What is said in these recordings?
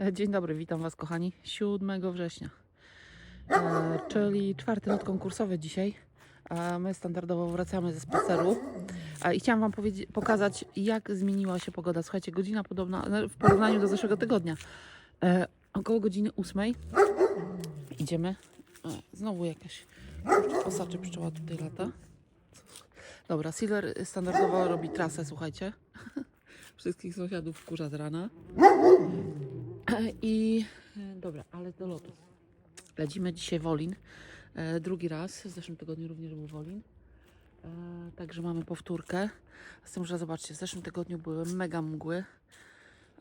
E, Dzień dobry, witam Was kochani. 7 września, e, czyli czwarty lot konkursowy dzisiaj. A my standardowo wracamy ze spaceru. I chciałam Wam pokazać, jak zmieniła się pogoda. Słuchajcie, godzina podobna no, w porównaniu do zeszłego tygodnia. E, około godziny 8 idziemy. E, znowu jakaś osa czy pszczoła tutaj lata. Dobra, Silver standardowo robi trasę, słuchajcie. Wszystkich sąsiadów wkurza z rana. I e, dobra, ale do lotu. Lecimy dzisiaj Wolin. E, drugi raz. W zeszłym tygodniu również był Wolin. E, także mamy powtórkę. Z tym, że zobaczcie, w zeszłym tygodniu były mega mgły.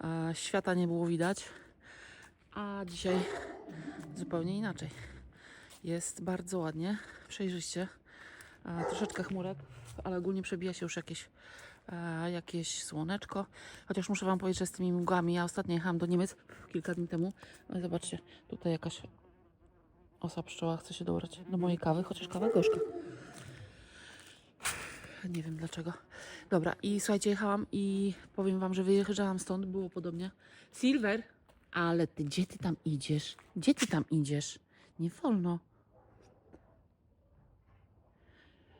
E, świata nie było widać. A dzisiaj zupełnie inaczej. Jest bardzo ładnie, przejrzyście. E, troszeczkę chmurek, ale ogólnie przebija się już jakieś jakieś słoneczko. Chociaż muszę Wam powiedzieć, że z tymi mgłami, ja ostatnio jechałam do Niemiec kilka dni temu. No zobaczcie, tutaj jakaś osa pszczoła chce się dobrać do mojej kawy, chociaż kawa gorzka. Nie wiem dlaczego. Dobra, i słuchajcie, jechałam i powiem Wam, że wyjeżdżałam stąd, było podobnie. Silver, ale ty, gdzie ty tam idziesz? Gdzie ty tam idziesz? Nie wolno.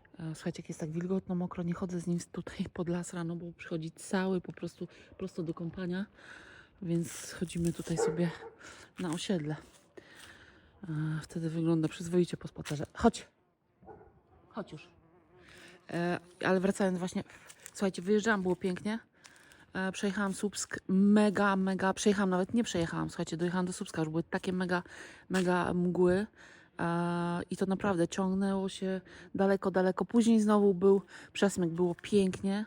E, Słuchajcie, jak jest tak wilgotno, mokro, nie chodzę z nim tutaj pod las rano, bo przychodzi cały po prostu prosto do kąpania, więc chodzimy tutaj sobie na osiedle. E, Wtedy wygląda przyzwoicie po spacerze. Chodź! Chodź już. E, ale wracając właśnie, słuchajcie, wyjeżdżałam, było pięknie. E, przejechałam Słupsk, mega, mega, przejechałam, nawet nie przejechałam, słuchajcie, dojechałam do Słupska, już były takie mega, mega mgły. E, I to naprawdę ciągnęło się daleko, daleko. Później znowu był przesmyk, było pięknie.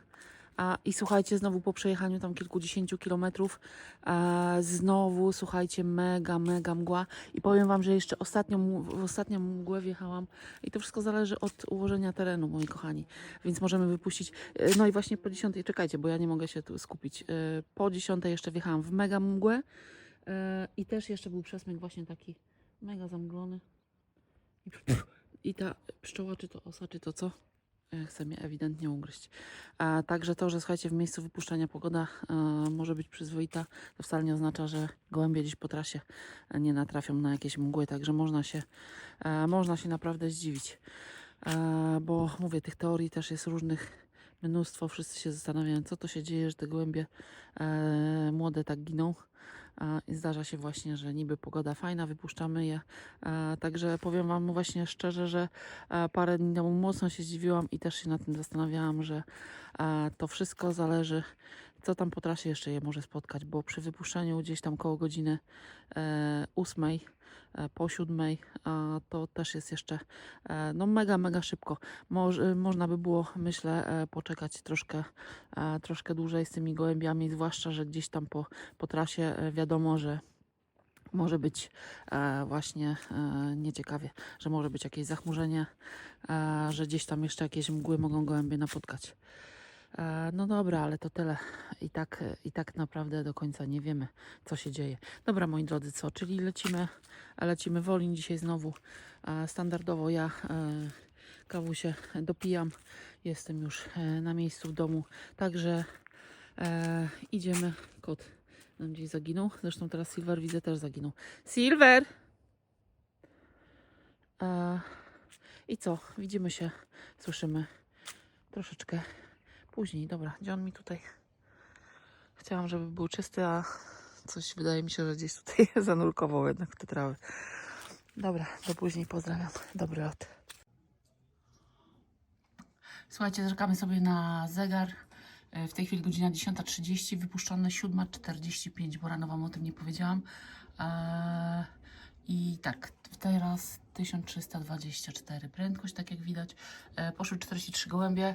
I słuchajcie, znowu po przejechaniu tam kilkudziesięciu kilometrów, e, znowu słuchajcie, mega, mega mgła. I powiem Wam, że jeszcze ostatnią, w ostatnią mgłę wjechałam. I to wszystko zależy od ułożenia terenu, moi kochani. Więc możemy wypuścić. e, No i właśnie po dziesiątej, czekajcie, bo ja nie mogę się tu skupić. Po dziesiątej jeszcze wjechałam w mega mgłę. I też jeszcze był przesmyk właśnie taki mega zamglony. I ta pszczoła, czy to osa, czy to co? e, Chce mnie ewidentnie ugryźć. A także to, że słuchajcie, w miejscu wypuszczania pogoda e, może być przyzwoita, to wcale nie oznacza, że gołębie gdzieś po trasie e, nie natrafią na jakieś mgły, także można się, e, można się naprawdę zdziwić. E, bo mówię, tych teorii też jest różnych mnóstwo. Wszyscy się zastanawiają, co to się dzieje, że te gołębie e, młode tak giną. I zdarza się właśnie, że niby pogoda fajna, wypuszczamy je. Także powiem Wam właśnie szczerze, że parę dni temu mocno się zdziwiłam i też się nad tym zastanawiałam, że to wszystko zależy, co tam po trasie jeszcze je może spotkać, bo przy wypuszczaniu gdzieś tam koło godziny e, ósmej, po siódmej, to też jest jeszcze e, no mega, mega szybko. Moż, można by było, myślę, e, poczekać troszkę, e, troszkę dłużej z tymi gołębiami, zwłaszcza, że gdzieś tam po, po trasie e, wiadomo, że może być e, właśnie e, nieciekawie, że może być jakieś zachmurzenie, e, że gdzieś tam jeszcze jakieś mgły mogą gołębie napotkać. E, no dobra, ale to tyle. I tak, I tak naprawdę do końca nie wiemy, co się dzieje. Dobra, moi drodzy, co? Czyli lecimy, lecimy Wolin dzisiaj znowu. E, standardowo ja e, kawusie dopijam. Jestem już na miejscu w domu. Także idziemy. Kot nam gdzieś zaginął. Zresztą teraz Silver widzę też zaginął. Silver! I co? Widzimy się, słyszymy troszeczkę później. Dobra, gdzie on mi tutaj? Chciałam, żeby był czysty, a coś wydaje mi się, że gdzieś tutaj zanurkował jednak w te trawy. Dobra, do później pozdrawiam. Dobry lot. Słuchajcie, czekamy sobie na zegar. E, W tej chwili godzina 10.30, wypuszczone 7.45, bo rano Wam o tym nie powiedziałam. Eee, I tak, teraz 1324 prędkość, tak jak widać. E, poszły 43 gołębie.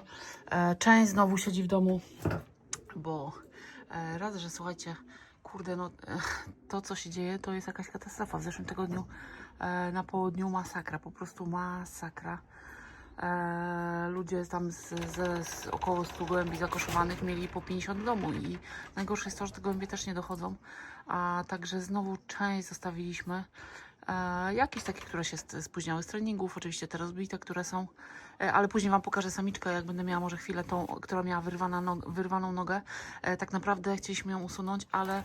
E, część znowu siedzi w domu, bo e, raz, że słuchajcie, kurde, no e, to co się dzieje, to jest jakaś katastrofa. W zeszłym tygodniu e, na południu masakra, po prostu masakra. E, ludzie tam z, z, z około 100 gołębi zakoszowanych mieli po 50 w domu i najgorsze jest to, że te gołębie też nie dochodzą, a także znowu część zostawiliśmy E, jakieś takie, które się spóźniały z treningów, oczywiście te rozbite, które są, e, ale później Wam pokażę samiczkę, jak będę miała może chwilę tą, która miała wyrwana nog- wyrwaną nogę. E, tak naprawdę chcieliśmy ją usunąć, ale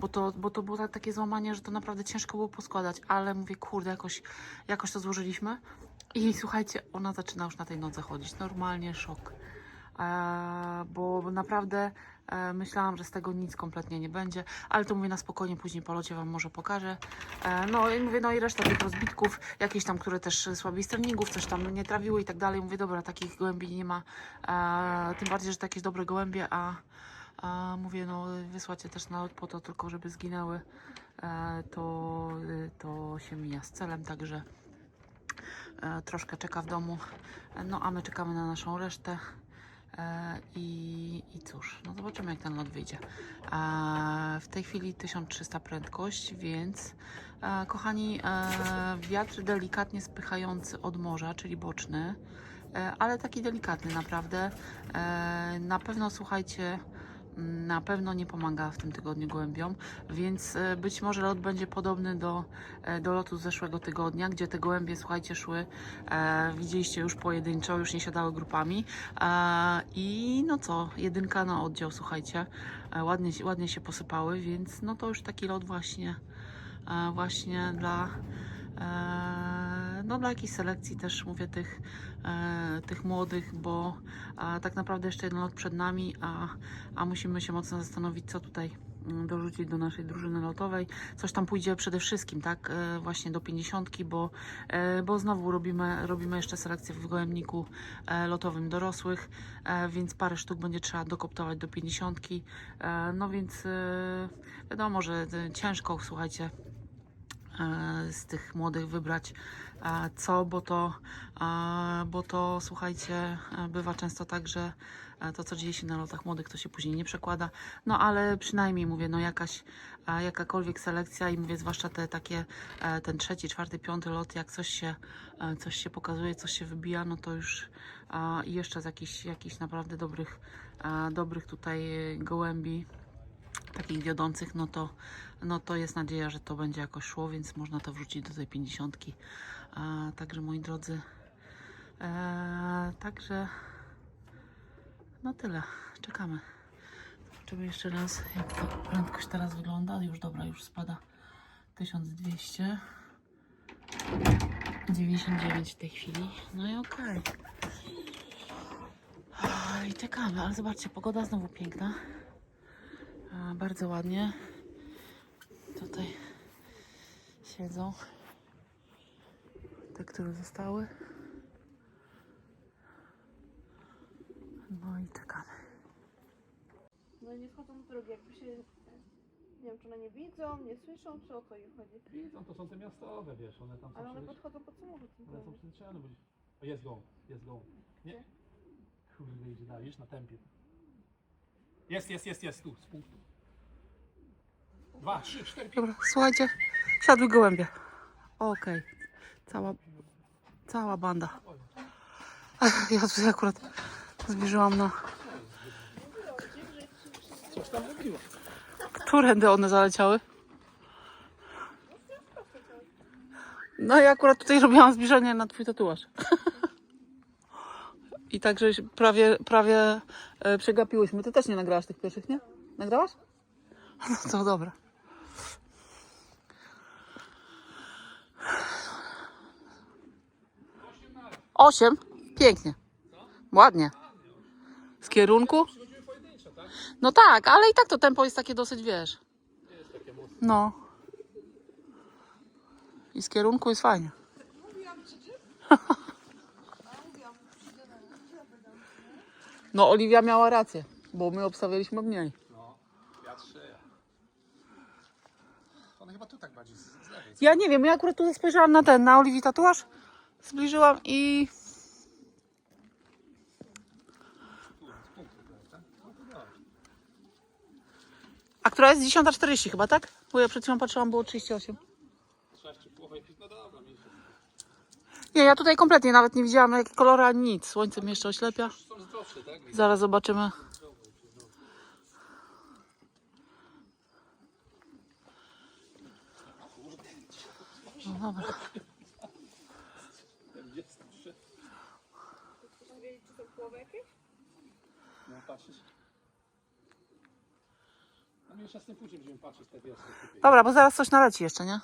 bo to, bo to było tak, takie złamanie, że to naprawdę ciężko było poskładać, ale mówię, kurde, jakoś, jakoś to złożyliśmy. I słuchajcie, ona zaczyna już na tej nodze chodzić. Normalnie szok. E, bo naprawdę e, myślałam, że z tego nic kompletnie nie będzie, ale to mówię na spokojnie, później po locie Wam może pokażę. E, no i mówię, no i reszta tych rozbitków, jakieś tam, które też słabiej z treningów, coś tam nie trawiły i tak dalej. Mówię, dobra, takich gołębi nie ma, e, tym bardziej, że to jakieś dobre gołębie, a, a mówię, no wysłać je też na lot po to tylko, żeby zginęły, e, to, to się mija z celem, także troszkę czeka w domu. E, No a my czekamy na naszą resztę. E, I, I cóż, no zobaczymy jak ten lot wyjdzie. E, w tej chwili 1300 prędkość, więc e, kochani, e, wiatr delikatnie spychający od morza, czyli boczny, e, ale taki delikatny naprawdę. E, na pewno słuchajcie, na pewno nie pomaga w tym tygodniu gołębiom, więc e, być może lot będzie podobny do, e, do lotu z zeszłego tygodnia, gdzie te gołębie, słuchajcie, szły, e, widzieliście już pojedynczo, już nie siadały grupami. E, i no co, jedynka na oddział, słuchajcie, e, ładnie, ładnie się posypały, więc no to już taki lot właśnie, e, właśnie dla e, no dla jakiejś selekcji też mówię tych, e, tych młodych, bo tak naprawdę jeszcze jeden lot przed nami, a, a musimy się mocno zastanowić, co tutaj mm, dorzucić do naszej drużyny lotowej. Coś tam pójdzie przede wszystkim, tak, e, właśnie do 50, bo, e, bo znowu robimy, robimy jeszcze selekcję w gołębniku lotowym dorosłych, więc parę sztuk będzie trzeba dokoptować do 50. E, no więc wiadomo, że ciężko, słuchajcie, z tych młodych wybrać co, bo to, bo to słuchajcie, e, bywa często tak, że e, to co dzieje się na lotach młodych to się później nie przekłada, no ale przynajmniej mówię, no jakaś, jakakolwiek selekcja i mówię zwłaszcza te takie, e, ten trzeci, czwarty, piąty lot, jak coś się, coś się pokazuje, coś się wybija, no to już jeszcze z jakichś, jakichś naprawdę dobrych, dobrych tutaj gołębi, takich wiodących, no to, no to jest nadzieja, że to będzie jakoś szło, więc można to wrzucić do tej pięćdziesiątki. A, Także moi drodzy, e, także no tyle, czekamy. Zobaczymy jeszcze raz, jak ta prędkość teraz wygląda. Już dobra, już spada 1200. 99 w tej chwili. No i okej. I czekamy, ale zobaczcie, pogoda znowu piękna. A, bardzo ładnie. Tutaj siedzą te, które zostały. No i czekamy. No i nie wchodzą do drogi, jakby się... Nie wiem, czy one nie widzą, nie słyszą, czy o co im chodzi. Widzą, to są te miastowe, wiesz, one tam są Ale one przecież, podchodzą pod samochód. one są przyzwyczajone, bo... O, jest gołąb, jest gołąb. Nie? Kurde, idzie dalej, już na tempie. Jest, jest, jest, jest, tu, z punktu. Dwa, trzy, cztery, pięć. Dobra, słuchajcie, siadły gołębie. Okej, cała, cała banda. Ach, Ja tutaj akurat zbliżyłam na... Którędy one zaleciały? No i akurat tutaj robiłam zbliżenie na twój tatuaż. I także prawie, prawie e, przegapiłyśmy. Ty też nie nagrałaś tych pierwszych, nie? Nagrałaś? No to dobra. Osiem? Pięknie. Ładnie. Z kierunku? No tak, ale i tak to tempo jest takie dosyć, wiesz. No. I z kierunku jest fajnie. No, Oliwia miała rację, bo my obstawialiśmy mniej. No, ja trzy. One chyba tu tak bardziej z, z lewej. Ja nie wiem, ja akurat tu spojrzałam na ten, na Oliwii tatuaż, zbliżyłam i... A która jest 10.40 chyba, tak? Bo ja przed chwilą patrzyłam, było 38. Sześć czy połowa, no dobra, mniejsze. Nie, ja tutaj kompletnie nawet nie widziałam jakie kolory ani nic. Słońce mnie jeszcze oślepia. Zaraz zobaczymy. No dobra. 43. Chcesz wiedzieć, czy są połowy jakieś? No patrzysz. No my jeszcze z tym później będziemy patrzeć te wiosny. Dobra, bo zaraz coś naleci jeszcze, nie?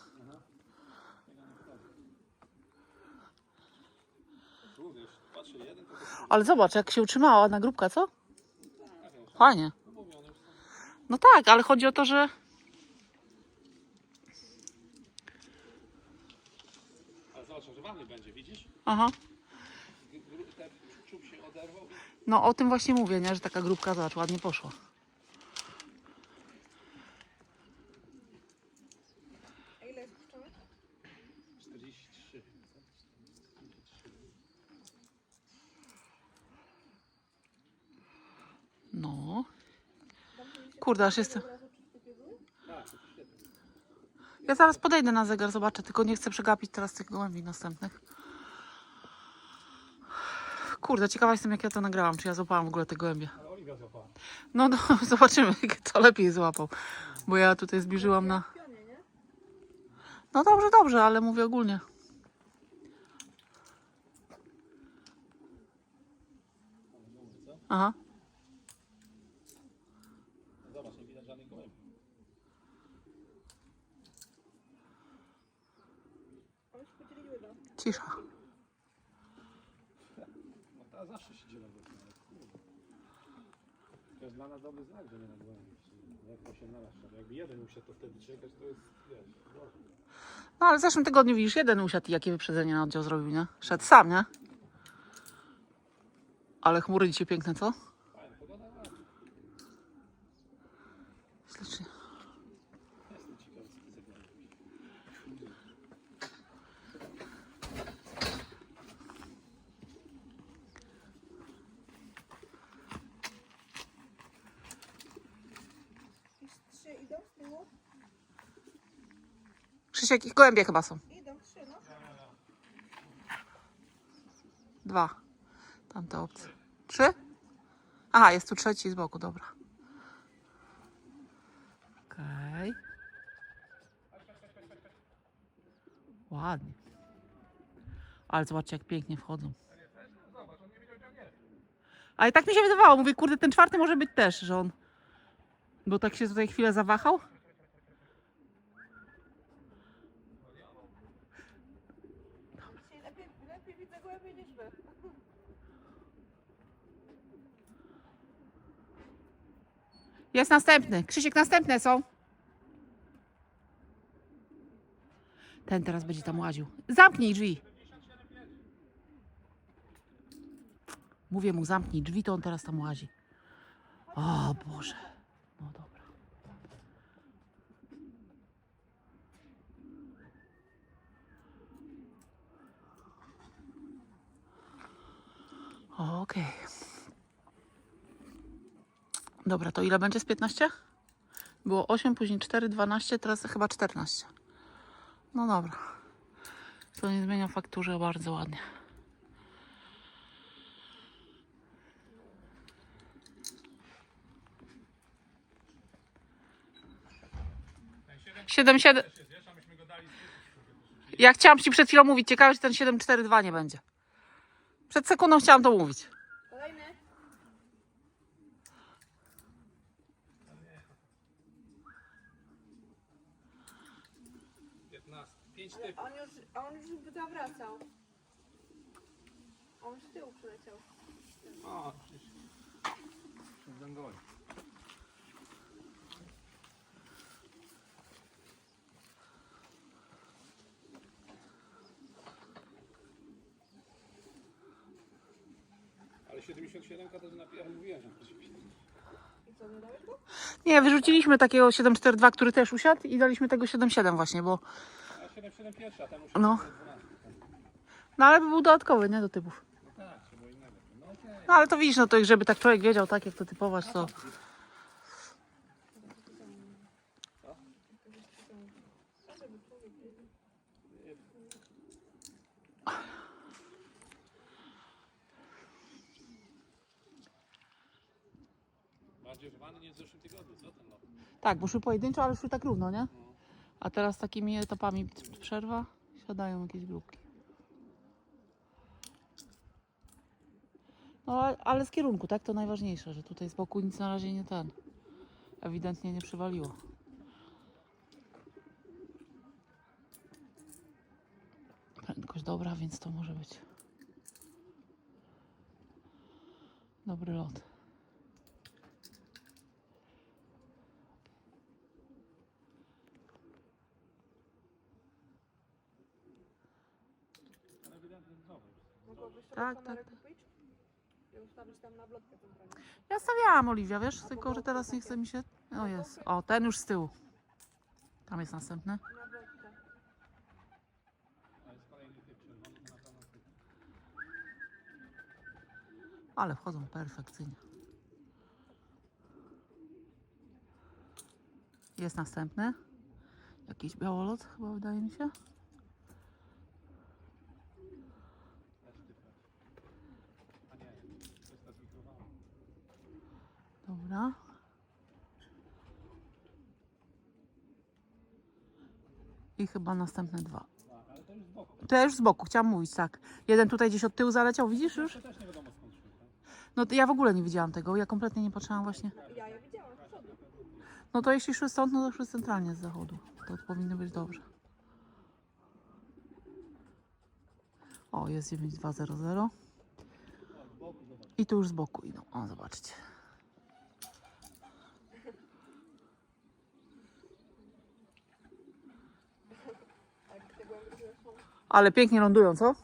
Tu wiesz, patrzę jeden, to jest Ale zobacz, jak się utrzymała ładna grupka, co? Fajnie. mówiony już. No tak, ale chodzi o to, że... Ale zobacz, że wany będzie, widzisz? Aha. Ten czub się oderwał No o tym właśnie mówię, nie? Że taka grupka, zobacz, ładnie poszła. A ile jest puszczone? 43. No. Dam mi się Kurde, aż jestem... od razu, czy takie były? Tak, to świetnie. Ja zaraz podejdę na zegar, zobaczę, tylko nie chcę przegapić teraz tych gołębi następnych. Kurde, ciekawa jestem, jak ja to nagrałam, czy ja złapałam w ogóle te gołębie. No, no, zobaczymy, kto lepiej złapał. Bo ja tutaj zbliżyłam na... No dobrze, dobrze, ale mówię ogólnie. Aha. No żadnych gołębi. Cisza. No ta zawsze się dzielą do. To jest dla nas dobry znak, że nie na gołębi. Jak to się nalazł. Jakby jeden usiadł, to wtedy czekać, to jest, wiesz, gorzej. No ale w zeszłym tygodniu widzisz, jeden usiadł i jakie wyprzedzenie na oddział zrobił, nie? Szedł sam, nie? Ale chmury dzisiaj piękne, co? Fajna pogoda, a Ślicznie. jestem ciekawy, co ty sobie robisz. Jakieś trzy idą z tyłu? Krzysiek, ich gołębie chyba są. Idą trzy, no. Dwa. Tamte opcje. Trzy? Aha, jest tu trzeci z boku, dobra. Okej. Ładnie. Ale zobaczcie, jak pięknie wchodzą. Ale tak mi się wydawało. Mówię, kurde, ten czwarty może być też, że on... Bo tak się tutaj chwilę zawahał. Jest następny. Krzysiek, następne są. Ten teraz będzie tam łaził. Zamknij drzwi. Mówię mu, zamknij drzwi, to on teraz tam łazi. O Boże. No dobra. Okej. Dobra, to ile będzie z 15? Było 8, później 4, 12, teraz chyba 14. No dobra. To nie zmienia faktu, że bardzo ładnie. Siedem, siedem. Ja chciałam ci przed chwilą mówić, ciekawe, czy ten 742 nie będzie. Przed sekundą chciałam to mówić. Pięć typów. on już, on już by zawracał. On z tyłu przyleciał. O, przecież. Przed gołem. Ale 77 to jest napijał, mówiłem, że to się I co, nie dałeś go? Nie, wyrzuciliśmy takiego 742, który też usiadł i daliśmy tego 77 właśnie, bo... A 77 pierwsza, a ten musi No. być 12. No ale by był dodatkowy, nie do typów. No tak, czy było innego. No okej. No ale to widzisz, no to żeby tak człowiek wiedział, tak jak to typować, to... Bardziej używany niż w zeszłym tygodniu, co ten lot? Tak, bo szły pojedynczo, ale szły tak równo, nie? A teraz takimi etapami przerwa, Siadają jakieś grupki. No ale- z kierunku, tak? To najważniejsze, że tutaj z boku nic na razie nie ten. Ewidentnie nie przywaliło. Prędkość dobra, więc to może być dobry lot. Ale ewidentnie znowu. Mogłabyś sobie Tak, tak, kupić? I ustawić tam na blotkę centralnie. Ja stawiałam Oliwia, wiesz, tylko że teraz nie chce mi się. O jest. O, ten już z tyłu. Tam jest następny. Na blotkę. Ale wchodzą perfekcyjnie. Jest następny. Jakiś białolot chyba wydaje mi się. Też typ. A nie, to jest ta zmikrowana. Dobra. I chyba następne dwa. Już z boku. Chciałam mówić, tak. Jeden tutaj gdzieś od tyłu zaleciał, widzisz już? To też nie wiadomo skąd szły? No to ja w ogóle nie widziałam tego, ja kompletnie nie patrzyłam właśnie. Ja je widziałam z przodu. No to jeśli szły stąd, no to szły centralnie z zachodu. To powinno być dobrze. O, jest 9200. O, z boku, zobacz. I tu już z boku idą. O, zobaczcie. Tak, te głęby, które są, Ale pięknie lądują, co?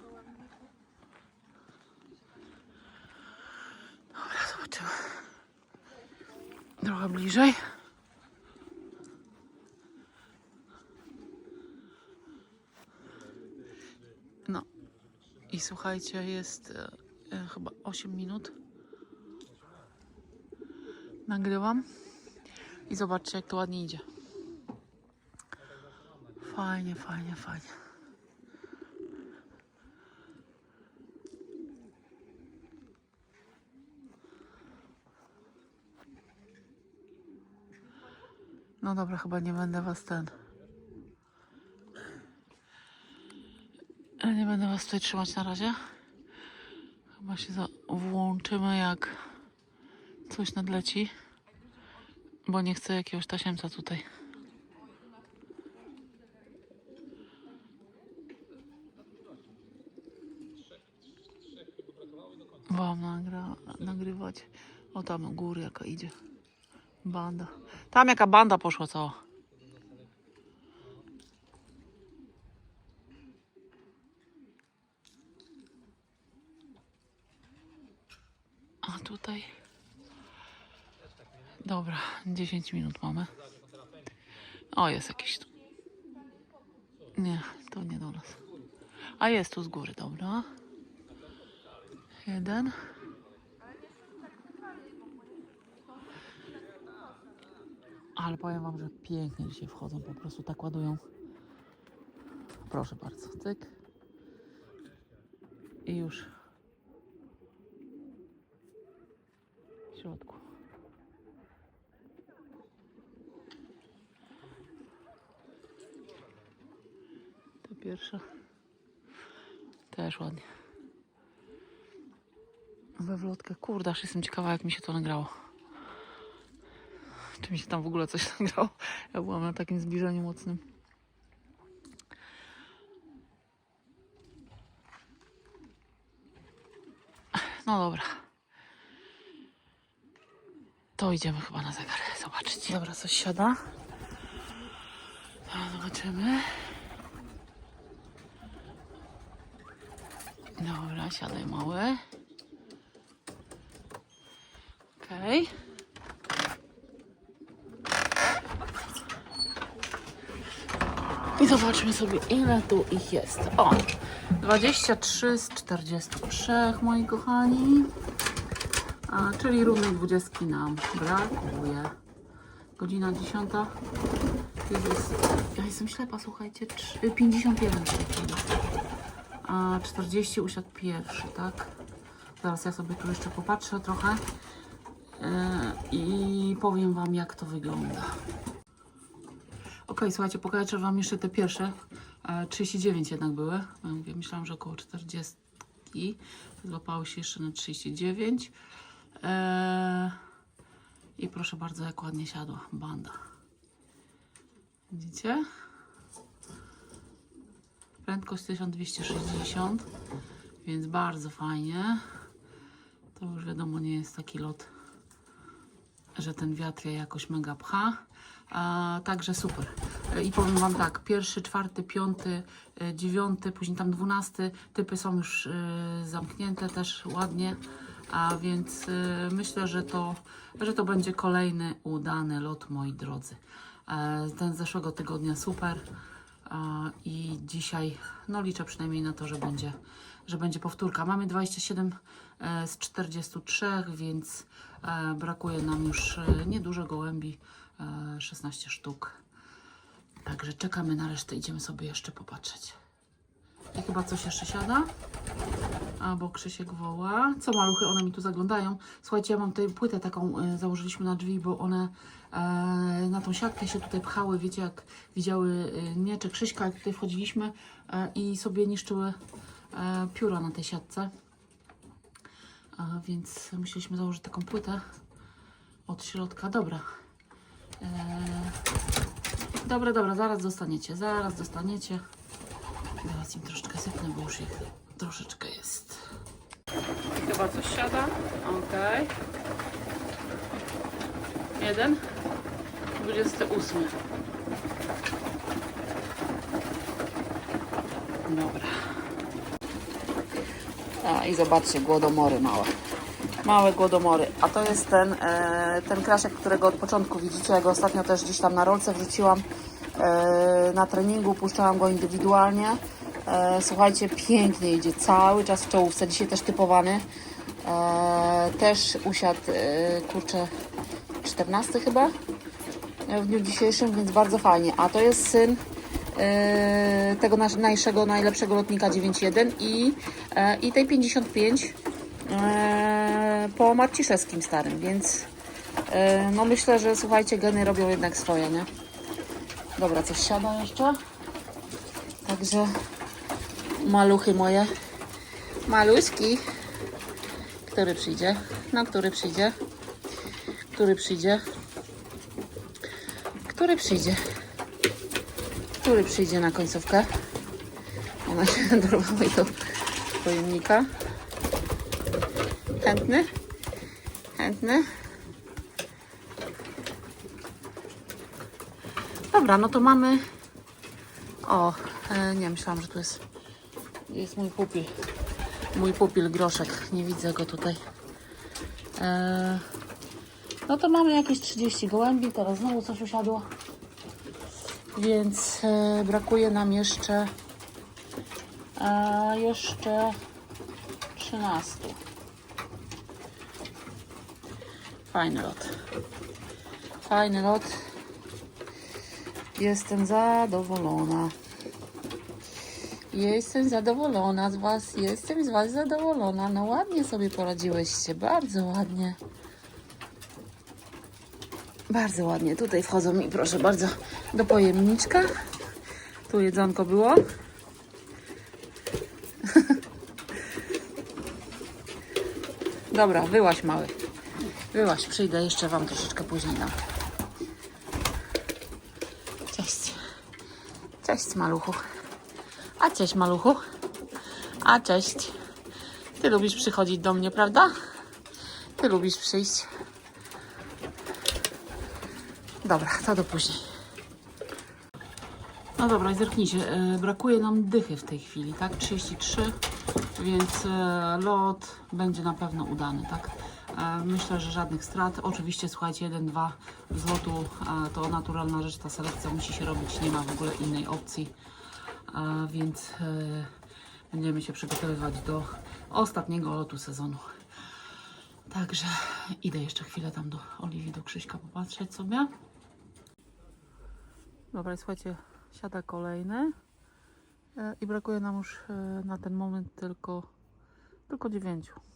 gołębniku. Zobaczymy. Trochę bliżej. No. I słuchajcie, jest e, e, chyba 8 minut. Nagrywam. I zobaczcie, jak to ładnie idzie. Fajnie, fajnie, fajnie. No dobra, chyba nie będę was ten. Nie będę was tutaj trzymać na razie. Chyba się za... włączymy jak coś nadleci. Bo nie chcę jakiegoś tasiemca tutaj. Wam nagra... nagrywać. O tam u góry jaka idzie. Banda. Tam jaka banda poszła cała. A tutaj. Dobra, 10 minut mamy. O, jest jakiś tu. Nie, to nie do nas. A jest tu z góry, dobra. Jeden. Ale powiem wam, że pięknie dzisiaj wchodzą, po prostu tak ładują. Proszę bardzo, cyk. I już w środku. To pierwsza. Też ładnie. We wlotkę. Kurde, aż jestem ciekawa, jak mi się to nagrało. Czy mi się tam w ogóle coś nagrało? Ja byłam na takim zbliżeniu mocnym. No dobra. To idziemy chyba na zegar. Zobaczcie. Dobra, coś siada. Teraz zobaczymy. Dobra, siadaj mały. Okej. I zobaczmy sobie, ile tu ich jest. O, 23 z 43, moi kochani. A, czyli równej 20 nam brakuje. Godzina 10. Jest, ja jestem ślepa, słuchajcie. Trzy- 51 w tej chwili. A 40 usiadł pierwszy, tak? Zaraz ja sobie tu jeszcze popatrzę trochę. E, I powiem Wam, jak to wygląda. Słuchajcie, pokażę Wam jeszcze te pierwsze. E, 39 jednak były. Mówię, myślałam, że około 40. Złapały się jeszcze na 39. E, I proszę bardzo, jak ładnie siadła banda. Widzicie? Prędkość 1260, więc bardzo fajnie. To już wiadomo, nie jest taki lot, że ten wiatr je jakoś mega pcha. A, także super. I powiem Wam tak, pierwszy, czwarty, piąty, e, dziewiąty, później tam dwunasty, typy są już e, zamknięte też ładnie, a więc e, myślę, że to, że to będzie kolejny udany lot, moi drodzy. E, ten z zeszłego tygodnia super i dzisiaj, no liczę przynajmniej na to, że będzie, że będzie powtórka. Mamy 27 e, z 43, więc brakuje nam już e, niedużo gołębi, 16 sztuk. Także czekamy na resztę, idziemy sobie jeszcze popatrzeć. I chyba coś jeszcze siada. Albo Krzysiek woła. Co maluchy, one mi tu zaglądają. Słuchajcie, ja mam tutaj płytę taką, e, założyliśmy na drzwi, bo one e, na tą siatkę się tutaj pchały. Wiecie, jak widziały e, mnie czy Krzyśka, jak tutaj wchodziliśmy e, i sobie niszczyły e, pióra na tej siatce. A więc musieliśmy założyć taką płytę od środka. Dobra. E, dobra, dobra, zaraz dostaniecie, zaraz dostaniecie. Zaraz im troszeczkę sypnę, bo już ich troszeczkę jest. Chyba coś siada. Okej. Jeden. 28. Dobra. A i zobaczcie, głodomory małe. Małe głodomory. A to jest ten, e, ten kraszek, którego od początku widzicie. Ja go ostatnio też gdzieś tam na rolce wrzuciłam e, na treningu. Puszczałam go indywidualnie. E, słuchajcie, pięknie idzie. Cały czas w czołówce. Dzisiaj też typowany. E, też usiadł, e, kurczę, 14 chyba w dniu dzisiejszym, więc bardzo fajnie. A to jest syn e, tego nasz, najszego, najlepszego lotnika 9.1 i, e, i tej 55 e, po Marciszewskim starym, więc e, no myślę, że słuchajcie, geny robią jednak swoje, nie? Dobra, coś siada jeszcze. Także maluchy moje. Maluśki. Który przyjdzie? No, który przyjdzie? Który przyjdzie? Który przyjdzie? Który przyjdzie na końcówkę? Ona się dorwała do pojemnika. Chętny? Chętny? Dobra, no to mamy... O, e, nie, myślałam, że tu jest... Jest mój pupil. Mój pupil groszek. Nie widzę go tutaj. E, no to mamy jakieś 30 gołębi. Teraz znowu coś usiadło. Więc e, brakuje nam jeszcze... Jeszcze 13. Fajny lot. Fajny lot. Jestem zadowolona. Jestem zadowolona z Was. Jestem z Was zadowolona. No ładnie sobie poradziłyście. Bardzo ładnie. Bardzo ładnie. Tutaj wchodzą mi, proszę bardzo, do pojemniczka. Tu jedzonko było. Dobra, wyłaś mały. Wyłaś, przyjdę jeszcze Wam troszeczkę później dam. Cześć. Cześć, maluchu. A cześć, maluchu. A cześć. Ty lubisz przychodzić do mnie, prawda? Ty lubisz przyjść. Dobra, to do później. No dobra, zerknijcie. Brakuje nam dychy w tej chwili, tak? 33, więc e, lot będzie na pewno udany, tak? E, Myślę, że żadnych strat. Oczywiście, słuchajcie, 1-2 z lotu e, to naturalna rzecz, ta selekcja musi się robić, nie ma w ogóle innej opcji. A więc e, będziemy się przygotowywać do ostatniego lotu sezonu. Także idę jeszcze chwilę tam do Oliwii, do Krzyśka popatrzeć sobie. Dobra, słuchajcie, siada kolejny e, i brakuje nam już e, na ten moment tylko, tylko dziewięciu.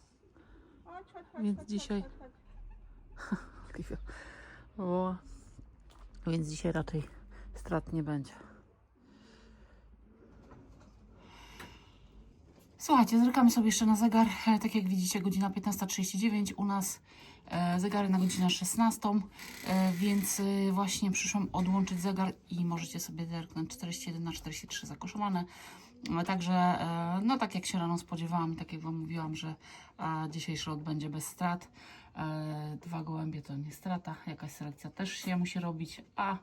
Chodź, chodź, chodź, Więc chodź, dzisiaj- Chodź, chodź, chodź. Oliwia. O, więc dzisiaj raczej strat nie będzie. Słuchajcie, zerkamy sobie jeszcze na zegar. E, Tak jak widzicie, godzina 15.39. U nas e, zegary na godzinę 16, e, więc właśnie przyszłam odłączyć zegar i możecie sobie zerknąć 41 na 43 zakoszowane. E, Także, e, no tak jak się rano spodziewałam, tak jak Wam mówiłam, że e, dzisiejszy lot będzie bez strat. E, Dwa gołębie to nie strata, jakaś selekcja też się musi robić, a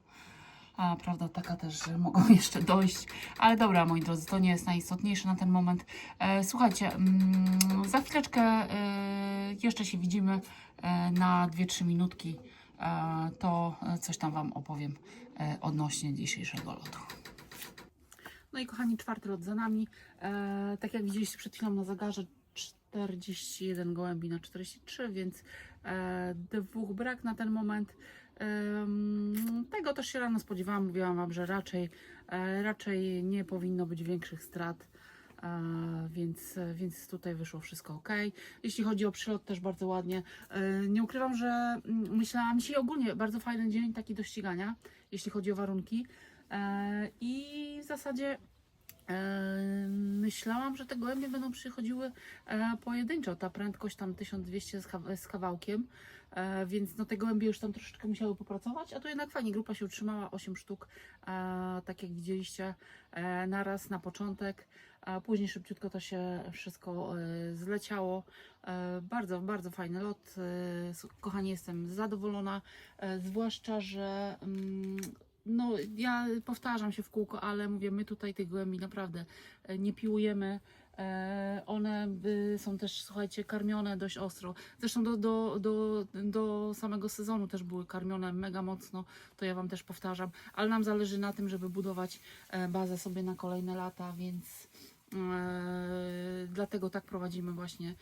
a prawda taka też, że mogą jeszcze dojść. Ale dobra, moi drodzy, to nie jest najistotniejsze na ten moment. Słuchajcie, mm, za chwileczkę jeszcze się widzimy na 2-3 minutki. To coś tam Wam opowiem odnośnie dzisiejszego lotu. No i kochani, czwarty lot za nami. E, tak jak widzieliście przed chwilą na zegarze, 41 gołębi na 43, więc e, dwóch brak na ten moment. Em, Tego też się rano spodziewałam. Mówiłam Wam, że raczej, e, raczej nie powinno być większych strat. E, Więc, więc tutaj wyszło wszystko ok. Jeśli chodzi o przylot, też bardzo ładnie. E, Nie ukrywam, że mm, myślałam dzisiaj ogólnie bardzo fajny dzień taki do ścigania, jeśli chodzi o warunki. E, I w zasadzie e, myślałam, że te gołębie będą przychodziły e, pojedynczo. Ta prędkość tam 1200 z, kaw- z kawałkiem, więc no te gołębie już tam troszeczkę musiały popracować, a tu jednak fajnie grupa się utrzymała, 8 sztuk, tak jak widzieliście, naraz na początek, a później szybciutko to się wszystko zleciało. Bardzo, bardzo fajny lot. Kochani, jestem zadowolona, zwłaszcza, że mm, no, ja powtarzam się w kółko, ale mówię, my tutaj tych głębi naprawdę e, nie piłujemy. E, One y, są też, słuchajcie, karmione dość ostro. Zresztą do, do, do, do samego sezonu też były karmione mega mocno, to ja Wam też powtarzam, ale nam zależy na tym, żeby budować e, bazę sobie na kolejne lata, więc dlatego tak prowadzimy właśnie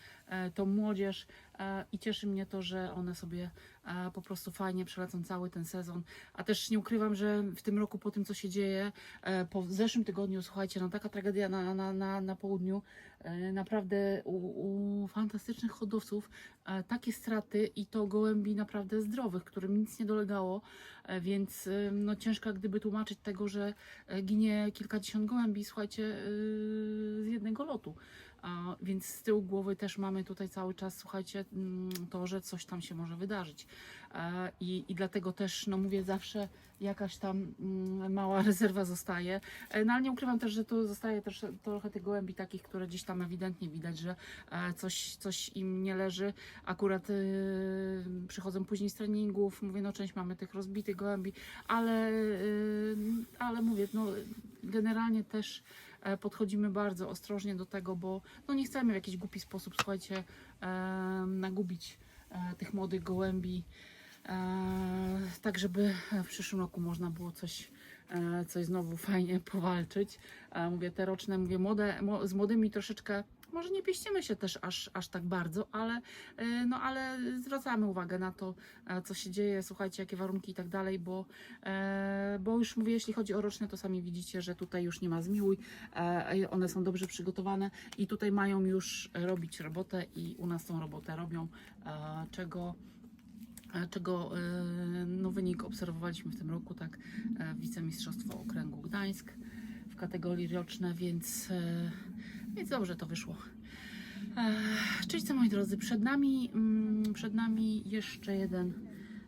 tą młodzież e, i cieszy mnie to, że one sobie e, po prostu fajnie przelecą cały ten sezon. A też nie ukrywam, że w tym roku po tym, co się dzieje, e, po zeszłym tygodniu, słuchajcie, no taka tragedia na, na, na, na południu, e, naprawdę u, u fantastycznych hodowców e, takie straty i to gołębi naprawdę zdrowych, którym nic nie dolegało, e, więc e, no ciężko gdyby tłumaczyć tego, że e, ginie kilkadziesiąt gołębi, słuchajcie, e, z jednego lotu. Więc z tyłu głowy też mamy tutaj cały czas, słuchajcie, mm, to, że coś tam się może wydarzyć. E, I, I dlatego też, no mówię, zawsze jakaś tam mm, mała rezerwa zostaje. E, No ale nie ukrywam też, że tu zostaje też trochę tych gołębi takich, które gdzieś tam ewidentnie widać, że e, coś, coś im nie leży. Akurat e, przychodzą później z treningów, mówię, no część mamy tych rozbitych gołębi, ale, e, ale mówię, no generalnie też podchodzimy bardzo ostrożnie do tego, bo no nie chcemy w jakiś głupi sposób, słuchajcie, e, nagubić e, tych młodych gołębi, e, tak żeby w przyszłym roku można było coś, e, coś znowu fajnie powalczyć. E, mówię, te roczne, mówię, młode, z młodymi troszeczkę może nie pieścimy się też aż, aż tak bardzo, ale, e, no, ale zwracamy uwagę na to, e, co się dzieje, słuchajcie, jakie warunki i tak dalej, bo, e, bo już mówię, jeśli chodzi o roczne, to sami widzicie, że tutaj już nie ma zmiłuj, one są dobrze przygotowane i tutaj mają już robić robotę i u nas tą robotę robią, czego czego no, wynik obserwowaliśmy w tym roku, tak, wicemistrzostwo okręgu Gdańsk w kategorii roczne, więc, więc dobrze to wyszło. Czyli co moi drodzy, przed nami, mm, przed nami jeszcze jeden,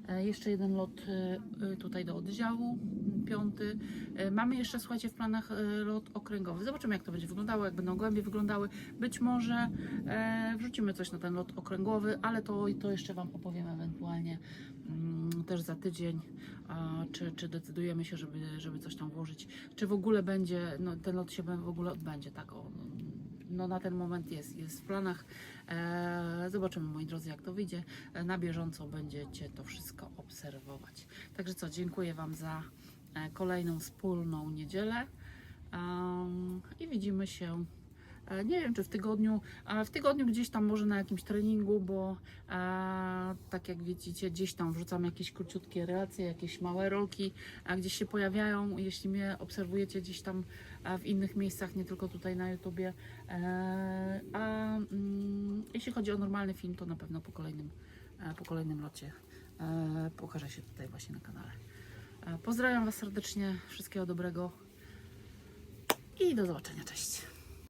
e, jeszcze jeden lot e, e, tutaj do oddziału, piąty. Mamy jeszcze, słuchajcie, w planach lot okręgowy. Zobaczymy, jak to będzie wyglądało, jak będą głębie wyglądały. Być może wrzucimy coś na ten lot okręgowy, ale to, to jeszcze Wam opowiem ewentualnie mm, też za tydzień, czy, czy decydujemy się, żeby, żeby coś tam włożyć. Czy w ogóle będzie, no, ten lot się w ogóle odbędzie, tak o, no na ten moment jest, jest w planach. E, zobaczymy, moi drodzy, jak to wyjdzie. E, na bieżąco będziecie to wszystko obserwować. Także co, dziękuję Wam za e, kolejną wspólną niedzielę i widzimy się. Nie wiem, czy w tygodniu, w tygodniu gdzieś tam może na jakimś treningu, bo tak jak widzicie, gdzieś tam wrzucam jakieś króciutkie relacje, jakieś małe rolki, a gdzieś się pojawiają. Jeśli mnie obserwujecie gdzieś tam e, w innych miejscach, nie tylko tutaj na YouTubie. E, a mm, jeśli chodzi o normalny film, to na pewno po kolejnym, e, po kolejnym locie e, pokaże się tutaj właśnie na kanale. Pozdrawiam Was serdecznie, wszystkiego dobrego i do zobaczenia, cześć.